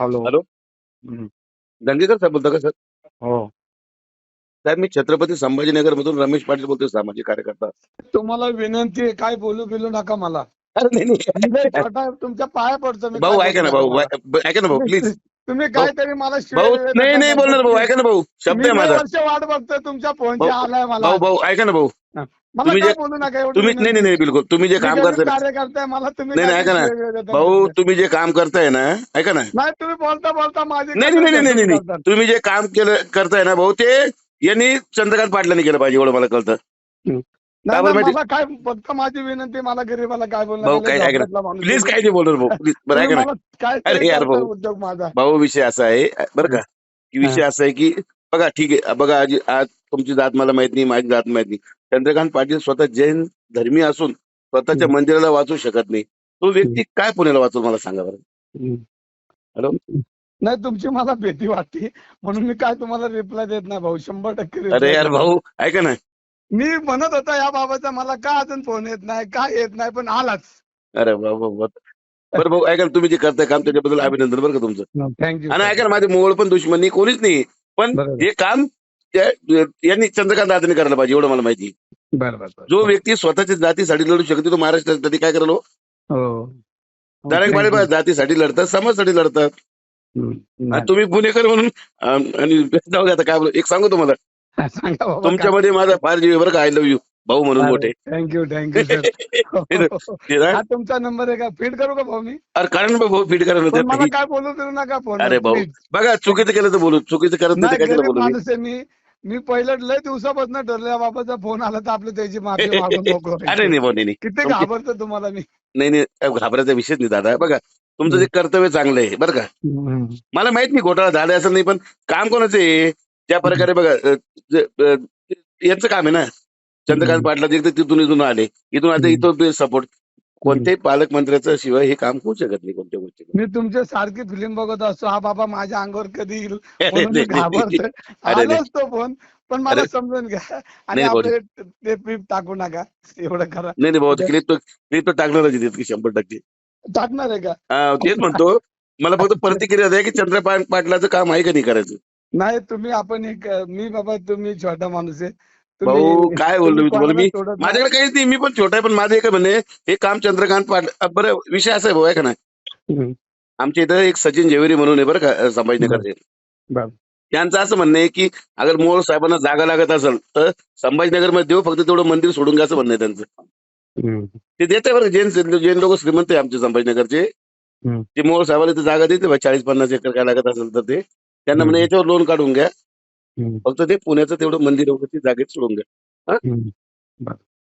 Hello. Hello. Dangekar साहेब बोलता का sir? हो. साहेब मी छत्रपती संभाजीनगर मधून रमेश पाटील बोलतोय सामाजिक कार्यकर्ता. तुम्हाला विनंती आहे काय बोलू बिलू नका मला. अरे नाही, मी नाही छोटा तुमच्या पाया पडतो मी. भाऊ काय ऐका ना बोलू भाऊ नका ऐ- ऐका ना भाऊ. प्लीज. तुम्ही काहीतरी मला शिव्या भाऊ देता नाही नाही का? बोलणार भाऊ ऐका ना भाऊ शब्द मी आहे माझा. वर्ष वाट बघतोय तुमच्या फोनची भाऊ- आलाय मला. भाऊ भाऊ ऐका ना भाऊ. तुम्ही जे- तुम्ही नाही नाही नाही बिलकुल. तुम्ही जे काम करताय मला तुम्ही नाही, ऐका ना. भाऊ? तुम्ही? जे काम करताय ना ऐका ना. नाही तुम्ही बोलता बोलता माझी नाही नाही नाही नाही. तुम्ही जे काम केलं करताय ना भाऊ ते यांनी चंद्रकांत पाटलांनी केलं पाहिजे एवढं मला कळतं. काय फक्त माझी विनंती मला गरीबाला काय भाऊ, काय- प्लीज. काय नाही बोलणार भाऊ? प्लीज बरं ऐका ना. काय अरे यार भाऊ. उद्योग माझा? भाऊ विषय असा आहे बरं का? की विषय असा आहे की बघा ठीक आहे बघा आज आज तुमची जात मला माहीत नाही माझी जात माहीत नाही. चंद्रकांत पाटील स्वतः जैन धर्मी असून स्वतःच्या. मंदिराला वाचू शकत नाही तो व्यक्ती काय पुण्याला वाचू मला सांगा बरं हॅलो? नाही तुमची मला भीती वाटते म्हणून मी काय तुम्हाला रिप्लाय देत नाही भाऊ शंभर टक्के अरे यार भाऊ ऐका ना नाही. मी म्हणत होता या बाबाचा मला का अजून फोन येत नाही का येत नाही पण आलाच अरे भाऊ. बरं भाऊ ऐका तुम्ही जे करताय काम त्याच्याबद्दल अभिनंदन बरं का तुमचं थँक्यू आणि ऐका ना माझे मोळ पण दुश्मन नाही कोणीच नाही पण. हे काम यांनी चंद्रकांत दादांनी करायला पाहिजे एवढं मला माहिती. बरं बरं जो व्यक्ती स्वतःच्या जातीसाठी लढू शकतो तो महाराष्ट्रासाठी काय करायला हो. you. जातीसाठी लढतात समाजासाठी लढतात. तुम्ही पुणेकर म्हणून आणि जाऊ आता काय बोलू एक सांगू तुम्हाला. तुमच्यामध्ये माझा फार जीव बरं का आय लव्ह यू भाऊ म्हणून मोठे. Thank you thank you? हा तुमचा नंबर आहे का? फीड करू का भाऊ मी? अरे कारण भाऊ फीड करा. काय बोलू नका फोन अरे भाऊ बघा चुकीचं केलं तर बोलू चुकीचं करत नाही तर मी? मी मी पहिलं लय दिवसापासून ठरलं या बाबाचा फोन आला तर आपलं त्याची माफी मागून मोकळं अरे. नाही भाऊ नाही नाही. किती तुमची- घाबरतो तुम्हाला मी. नाही नाही घाबरायचा विषय नाही दादा. बघा तुमचं जे कर्तव्य चांगलं आहे बरं का? मला माहीत नाही घोटाळा झाला असं नाही पण काम कोणाचं आहे? ज्या प्रकारे बघा अ, जे- अ, यांचं काम आहे ना? चंद्रकांत. पाटला तिथून इथून आले. इथून आता इथं सपोर्ट कोणत्याही पालकमंत्र्याचं शिवाय हे काम होऊ शकत नाही कोणत्या गोष्टी मी तुमच्या सारखी फिल्म बघत असतो. हा बाबा माझ्या अंगावर कधी येईल म्हणून मी घाबरतोय. अरे नाही. आलोच तो फोन पण मला अरे. समजून घ्या. आणि नाही, भाऊ. आपले ते क्लिप टाकू नका. एवढं करा. नाही नाही भाऊ क्लिप तो क्लिप तो टाकणारच आहे तितकी शंभर टक्के. टाकणार आहे का? हा, तेच म्हणतो. मला फक्त प्रतिक्रिया द्या की चंद्रकांत पाटलाचं काम आहे का नाही करायचं? नाही तुम्ही आपण एक मी बाबा तुम्ही छोटा माणूस आहे. भाऊ काय बोललो मी तुम्हाला मी नाही. माझ्याकडे काहीच नाही मी पण छोटा आहे पण माझं एक म्हणणे हे काम चंद्रकांत पाटील अ, बरं विषय असा आहे भाऊ आहे का ना हम्म. आमच्या इथं एक सचिन जेवेरी म्हणून आहे बरं का संभाजीनगरचे. त्यांचं असं म्हणणं आहे की अगर मोहोळ साहेबांना जागा लागत असेल तर संभाजीनगरमध्ये देऊ फक्त तेवढं मंदिर सोडून घ्यायचं म्हणणं आहे त्यांचं. ते देते बरं जैन जैन लोक श्रीमंत आहे आमचे संभाजीनगरचे. ते साहेबाला इथं जागा देते चाळीस पन्नास एकर काय लागत असेल तर ते त्यांना म्हणे. याच्यावर लोन काढून घ्या फक्त ते पुण्याचं तेवढं मंदिर वगैरे ते जागेत सोडून.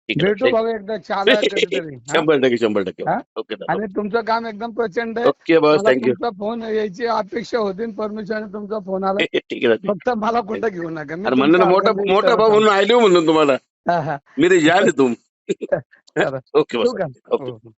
ठीक आहे. भेटू भाऊ एकदा चहाला कधीतरी हा? शंभर टक्के शंभर टक्के हा? ओके दादा. आणि तुमचं काम एकदम प्रचंड आहे ओके बस मला थँक्यू तुमचा फोन यायची अपेक्षा होती परमिशन तुमचा फोन आला ठीक आहे फक्त मला कुठं घेऊ नका मी अरे म्हणलं ना तुमच्या मोठा मोठा भाऊ म्हणून आलो म्हणून तुम्हाला. मी ते जाल तुम. ओके ठेवू बस का? ओके हो, हो.